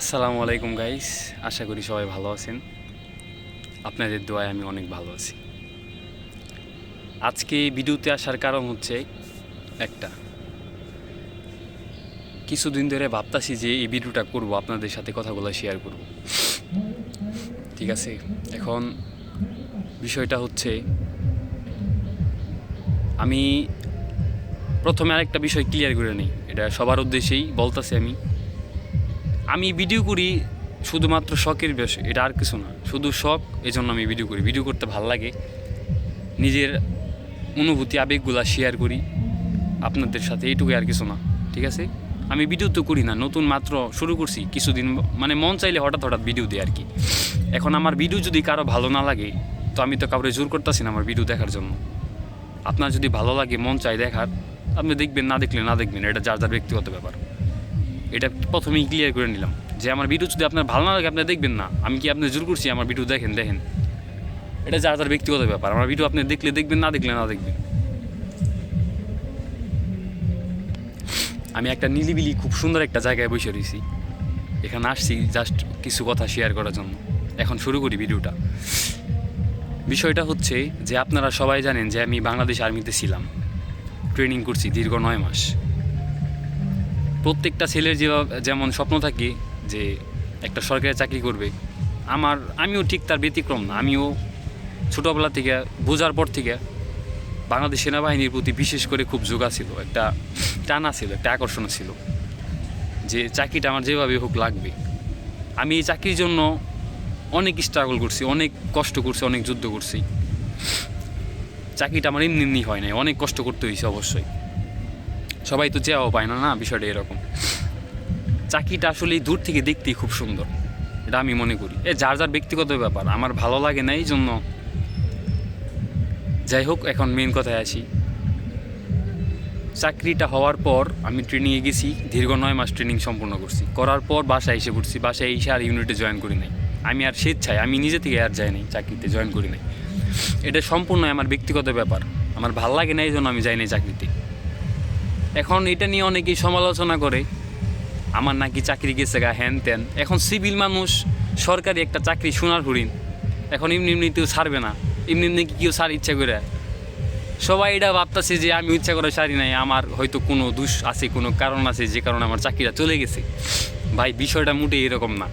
আসসালামু আলাইকুম গাইস আশা করি সবাই ভালো আছেন। আপনাদের দোয়ায় আমি অনেক ভালো আছি। আজকে ভিডিওতে আসার কারণ হচ্ছে একটা। কিছুদিন ধরে ভাবতাছি যে এই ভিডিওটা করব, আপনাদের সাথে কথাগুলো শেয়ার করব। ঠিক আছে? এখন বিষয়টা হচ্ছে, আমি প্রথমে আরেকটা বিষয় ক্লিয়ার করে নিই। এটা সবার উদ্দেশ্যেই বলতাছি আমি। আমি ভিডিও করি শুধুমাত্র শখের বিষয়, এটা আর কিছু না। শুধু শখ এই জন্য আমি ভিডিও করি। ভিডিও করতে ভালো লাগে। নিজের অনুভূতি, আবেগগুলা শেয়ার করি। আপনাদের সাথে এইটুকুই আর কিছু না, ঠিক আছে? আমি ভিডিও তো করি না, নতুন মাত্র শুরু করছি। কিছুদিন মানে মন চাইলে হঠাৎ হঠাৎ ভিডিও দিই আর কি। এখন আমার ভিডিও যদি কারও ভালো না লাগে, তো আমি তো কাউরে জোর করতেছি না আমার ভিডিও দেখার জন্য। আপনার যদি ভালো লাগে, মন চাই দেখার, আপনি দেখবেন, না দেখলে না দেখবেন, এটা যার যার ব্যক্তিগত ব্যাপার। এটা প্রথমেই ক্লিয়ার করে নিলাম। যে আমার ভিডিও যদি আপনার ভালো না লাগে, আপনি দেখবেন না। আমি কি আপনি জোর করছি আমার ভিডিও দেখেন দেখেন? এটা যার যার ব্যক্তিগত ব্যাপার। আমার ভিডিও আপনি দেখলে দেখবেন, না দেখলে না দেখবেন। আমি একটা নিলিবিলি, খুব সুন্দর একটা জায়গায় বসে রয়েছি। এখানে আসছি জাস্ট কিছু কথা শেয়ার করার জন্য। এখন শুরু করি ভিডিওটা বিষয়টা হচ্ছে যে আপনারা সবাই জানেন যে আমি বাংলাদেশ আর্মিতে ছিলাম। ট্রেনিং করছি দীর্ঘ নয় মাস। প্রত্যেকটা ছেলের যে যেমন স্বপ্ন থাকে যে একটা সরকারি চাকরি করবে, আমার, আমিও ঠিক তার ব্যতিক্রম না। আমিও ছোটোবেলা থেকে, বোঝার পর থেকে বাংলাদেশ সেনাবাহিনীর প্রতি বিশেষ করে খুব যোগা ছিল, একটা টানা ছিল, একটা আকর্ষণ ছিল যে চাকরিটা আমার যেভাবে হোক লাগবে। আমি এই চাকরির জন্য অনেক স্ট্রাগল করছি, অনেক কষ্ট করছি, অনেক যুদ্ধ করছি। চাকরিটা আমার এমনি এমনি হয় নাই, অনেক কষ্ট করতে হয়েছে অবশ্যই। সবাই তো চেয়াও পায় না না? বিষয়টা এরকম। চাকরিটা আসলে দূর থেকে দেখতেই খুব সুন্দর। এটা আমি মনে করি। এ, যার যার ব্যক্তিগত ব্যাপার। আমার ভালো লাগে না এই জন্য। যাই হোক, এখন মেন কথায় আসি। চাকরিটা হওয়ার পর আমি ট্রেনিংয়ে গেছি। দীর্ঘ নয় মাস ট্রেনিং সম্পূর্ণ করছি। করার পর বাসায় এসে পড়ছি। বাসায় এসে আর ইউনিটে জয়েন করি নাই। আমি আর স্বেচ্ছায়, আমি নিজে থেকে আর যাই নাই চাকরিতে জয়েন করি নাই। এটা সম্পূর্ণ আমার ব্যক্তিগত ব্যাপার। আমার ভালো লাগে না এই জন্য আমি যাই নাই চাকরিতে। এখন এটা নিয়ে অনেকেই সমালোচনা করে। আমার নাকি চাকরি গেছে গা হ্যান ত্যান এখন সিভিল মানুষ, সরকারি একটা চাকরি সোনার হরিণ। এখন এমনি এমনি এমনিতেও ছাড়বে না। এমনি এমনি কি কেউ ছাড় ইচ্ছা করে? সবাই এটা ভাবতেছে যে আমি ইচ্ছা করে সারি নাই। আমার হয়তো কোনো দুষ আছে, কোনো কারণ আছে যে কারণে আমার চাকরিটা চলে গেছে। ভাই, বিষয়টা মোটেই এরকম না।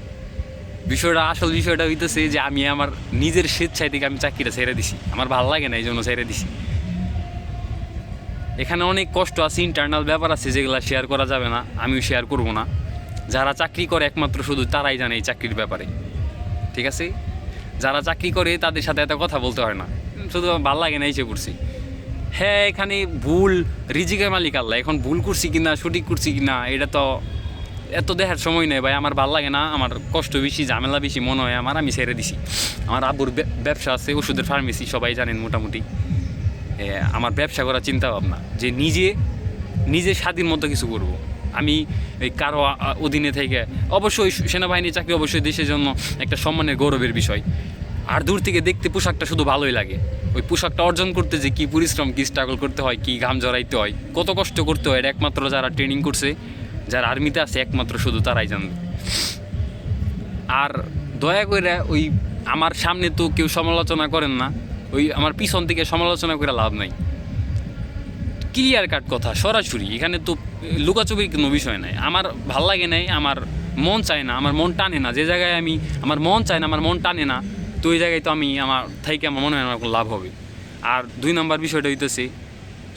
বিষয়টা, আসল বিষয়টা হইতেছে যে আমি আমার নিজের স্বেচ্ছায় থেকে আমি চাকরিটা ছেড়ে দিছি। আমার ভালো লাগে না এই জন্য ছেড়ে দিছি। এখানে অনেক কষ্ট আছে ইন্টারনাল ব্যাপার আছে যেগুলো শেয়ার করা যাবে না, আমিও শেয়ার করব না। যারা চাকরি করে একমাত্র শুধু তারাই জানে এই চাকরির ব্যাপারে। ঠিক আছে? যারা চাকরি করে তাদের সাথে এত কথা বলতে হয় না। শুধু ভালো লাগে না এসে করছি। হ্যাঁ এখানে ভুল, রিজিকের মালিক আল্লাহ। এখন ভুল করছি কি না সঠিক করছি কি না এটা তো এত দেখার সময় নেই ভাই। আমার ভালো লাগে না, আমার কষ্ট বেশি, ঝামেলা বেশি, মনে হয় আমার, আমি ছেড়ে দিছি। আমার আব্বুর ব্যবসা আছে, ওষুধের ফার্মেসি সবাই জানেন মোটামুটি। আমার ব্যবসা করার চিন্তা ভাবনা যে নিজে নিজে স্বাধীন মতো কিছু করব। আমি এই কারও অধীনে থেকে অবশ্যই সেনাবাহিনীর চাকরি অবশ্যই দেশের জন্য একটা সম্মানের গৌরবের বিষয়। আর দূর থেকে দেখতে পোশাকটা শুধু ভালোই লাগে। ওই পোশাকটা অর্জন করতে যে কী পরিশ্রম, কী স্ট্রাগল করতে হয়, কী ঘাম জড়াইতে হয়, কত কষ্ট করতে হয় একমাত্র যারা ট্রেনিং করছে, যারা আর্মিতে আছে, একমাত্র শুধু তারাই জানবে। আর দয়া করে ওই আমার সামনে তো কেউ সমালোচনা করেন না। ওই আমার পিছন থেকে সমালোচনা করে লাভ নাই। ক্লিয়ার কাট কথা, সরাসরি। এখানে তো লুকাচুপির কোনো বিষয় নাই। আমার ভালো লাগে নাই, আমার মন চায় না, আমার মন টানে না। যে জায়গায় আমি, আমার মন চায় না, আমার মন টানে না, তো ওই জায়গায় তো আমি আমার থেকে আমার মনে হয় আমার লাভ হবে। আর দুই নম্বর বিষয়টা হইতেছে,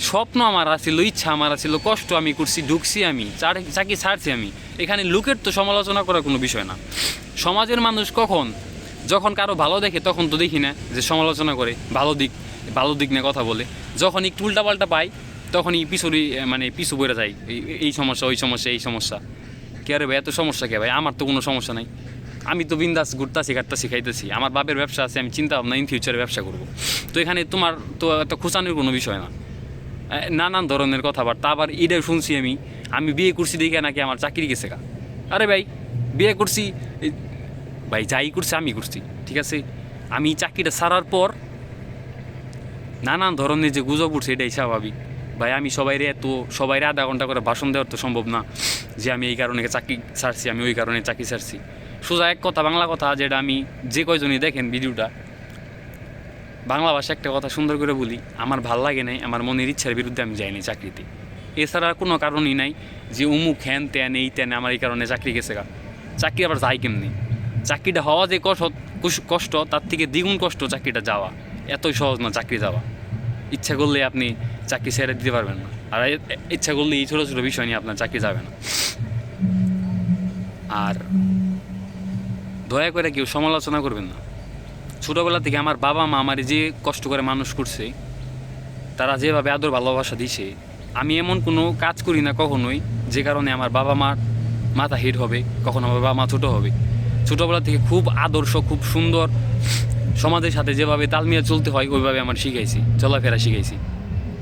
স্বপ্ন আমার আছিল, ইচ্ছা আমার আছিল, কষ্ট আমি করছি, ঢুকছি আমি চাকরি ছাড়ছি আমি। এখানে লোকের তো সমালোচনা করার কোনো বিষয় না। সমাজের মানুষ কখন যখন কারও ভালো দেখে, তখন তো দেখি না যে সমালোচনা করে, ভালো দিক ভালো দিক নিয়ে কথা বলে। যখন একটু উল্টাপাল্টা পাই, তখনই পিছুরি মানে পিছু পড়ে যায়, এই- সমস্যা, ওই সমস্যা, এই সমস্যা। কে আরে ভাই, এত সমস্যা কে ভাই? আমার তো কোনো সমস্যা নাই। আমি তো বিন্দাস ঘুরতাছি কাটতাছি খাইতেছি। আমার বাপের ব্যবসা আছে, আমি চিন্তা ভাবনা ইন ফিউচারে ব্যবসা করব। তো এখানে তোমার তো এত খোঁচানোর কোনো বিষয় না। নানান ধরনের কথাবার্তা, আবার এটাও শুনছি আমি। আমি বিয়ে করছি দেখে নাকি আমার চাকরি গেছে কা আরে ভাই, বিয়ে করছি ভাই যাই করছে, আমি করছি, ঠিক আছে? আমি চাকরিটা ছাড়ার পর নানান ধরনের যে গুজব উঠছে, এটাই স্বাভাবিক। ভাই, আমি সবাইরে এত, সবাইরে আধা ঘণ্টা করে ভাষণ দেওয়ার তো সম্ভব না যে আমি এই কারণে চাকরি ছাড়ছি আমি ওই কারণে চাকরি ছাড়ছি সোজা এক কথা, বাংলা কথা, যেটা আমি যে কয়জনই দেখেন ভিডিওটা, বাংলা ভাষা একটা কথা সুন্দর করে বলি, আমার ভালো লাগে নাই, আমার মনের ইচ্ছার বিরুদ্ধে আমি যাইনি চাকরিতে। এছাড়া কোনো কারণই নাই যে উমুক হ্যান ত্যান, এই ত্যান, আমার এই কারণে চাকরি গেছে গা। চাকরি আবার যাই কেমনি? চাকরিটা হওয়া যে কষ্ট তার থেকে দ্বিগুণ কষ্ট চাকরিটা যাওয়া। এতই সহজ না চাকরি যাওয়া। ইচ্ছা করলে আপনি চাকরি ছেড়ে দিতে পারবেন না। আর ইচ্ছা করলে এই ছোটো ছোটো বিষয় নিয়ে আপনার চাকরি যাবে না। আর দয়া করে কেউ সমালোচনা করবেন না। ছোটোবেলা থেকে আমার বাবা মা আমার যে কষ্ট করে মানুষ করছে, তারা যেভাবে আদর ভালোবাসা দিছে, আমি এমন কোনো কাজ করি না কখনোই যে কারণে আমার বাবা মার মাথা হিট হবে, কখনো আমার বাবা মা ছোটো হবে। ছোটোবেলা থেকে খুব আদর্শ, খুব সুন্দর। সমাজের সাথে যেভাবে তাল মিলিয়ে চলতে হয়, ওইভাবে আমার শিখাইছি, চলাফেরা শিখাইছি।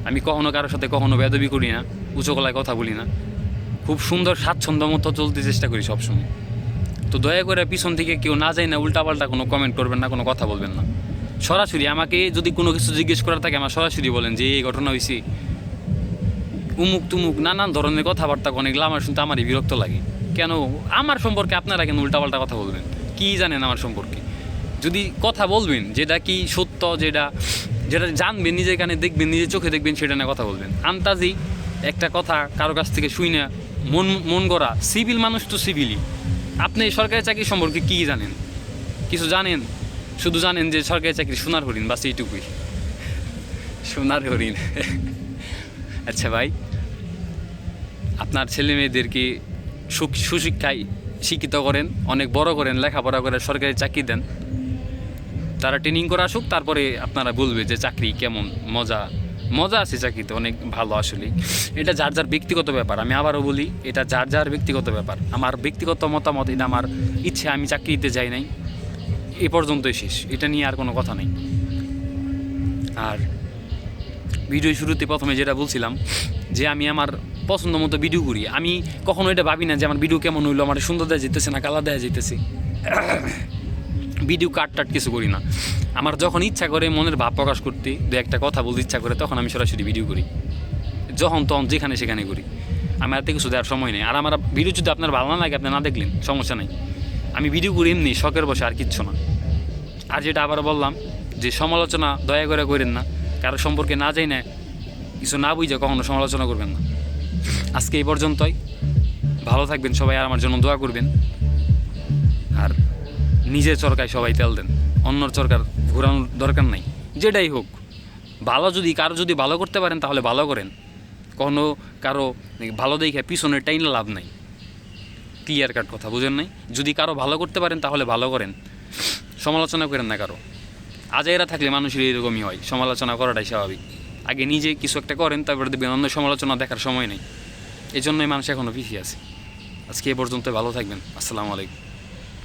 আমি কখনো কারোর সাথে কখনো বেদবি করি না, উঁচু গলায় কথা বলি না। খুব সুন্দর, স্বাচ্ছন্দ্য মতো চলতে চেষ্টা করি সবসময়। তো দয়া করে পিছন থেকে কেউ না যায় না, উল্টাপাল্টা কোনো কমেন্ট করবেন না, কোনো কথা বলবেন না। সরাসরি আমাকে যদি কোনো কিছু জিজ্ঞেস করার থাকে, আমার সরাসরি বলেন যে, এই ঘটনা হয়েছে উমুক তুমুক নানান ধরনের কথাবার্তা অনেক আমার শুনতে আমারই বিরক্ত লাগে। কেন? আমার সম্পর্কে আপনারা কেন উল্টাপাল্টা কথা বলবেন? কি জানেন আমার সম্পর্কে? যদি কথা বলবেন, যেটা কি সত্য, যেটা যেটা জানবেন, নিজের কানে দেখবেন, নিজের চোখে দেখবেন, সেটা নিয়ে কথা বলবেন। আন্তাজি একটা কথা কারও কাছ থেকে শুই না, মন মন গড়া, সিভিল মানুষ তো সিভিলই। আপনি সরকারি চাকরি সম্পর্কে কী জানেন? কিছু জানেন? শুধু জানেন যে সরকারি চাকরি সোনার হরিণ, বাস এইটুকুই। সোনার হরিণ। আচ্ছা ভাই, আপনার ছেলে মেয়েদেরকে সুশিক্ষায় শিক্ষিত করেন, অনেক বড় করেন, লেখাপড়া করে সরকারি চাকরি দেন। তারা ট্রেনিং করে আসুক, তারপরে আপনারা বলবে যে চাকরি কেমন, মজা। মজা আছে চাকরিতে, অনেক ভালো আসলে। এটা যার যার ব্যক্তিগত ব্যাপার, আমি আবারও বলি, এটা যার যার ব্যক্তিগত ব্যাপার। আমার ব্যক্তিগত মতামত, এটা আমার ইচ্ছে, আমি চাকরিতে যাই নাই। এ পর্যন্তই শেষ, এটা নিয়ে আর কোনো কথা নেই। আর ভিডিও শুরুতে প্রথমে যেটা বলছিলাম, যে আমি আমার পছন্দ মতো ভিডিও করি। আমি কখনো এটা ভাবি না যে আমার ভিডিও কেমন হইল, আমার সুন্দর দেওয়া যেতেছে না কালা দেওয়া যেতেছে ভিডিও কাট টাট কিছু করি না। আমার যখন ইচ্ছা করে মনের ভাব প্রকাশ করতে, দু একটা কথা বলতে ইচ্ছা করে, তখন আমি সরাসরি ভিডিও করি। যখন তখন যেখানে সেখানে করি। আমার হাতে কিছু দেওয়ার সময় নেই। আর আমার ভিডিও যদি আপনার ভালো না লাগে, আপনি না দেখলেন, সমস্যা নেই। আমি ভিডিও করি এমনি, শখের বসে আর কিচ্ছু না। আর যেটা আবার বললাম, যে সমালোচনা দয়া করে করেন না। কারও সম্পর্কে না যাই না কিছু না বুঝে কখনো সমালোচনা করবেন না। আজকে এই পর্যন্তই। ভালো থাকবেন সবাই আর আমার জন্য দোয়া করবেন। আর নিজের চরকায় সবাই তেল দেন। অন্যর চরকার ঘোরানোর দরকার নাই। যেটাই হোক, ভালো যদি, কারও যদি ভালো করতে পারেন, তাহলে ভালো করেন। কখনো কারও ভালো দেখে পিছনে টাইনে লাভ নাই। ক্লিয়ার কাট কথা বুঝেন নাই? যদি কারও ভালো করতে পারেন, তাহলে ভালো করেন। সমালোচনা করেন না কারও। আজাইরা থাকলে মানুষের এরকমই হয়। সমালোচনা করাটাই স্বাভাবিক। আগে নিজে কিছু একটা করেন, তারপরে দেখবেন অন্য সমালোচনা দেখার সময় নেই। এই জন্যই মানুষ এখনও পিছিয়ে আছে। আজকে এ পর্যন্ত ভালো থাকবেন। আসসালামু আলাইকুম।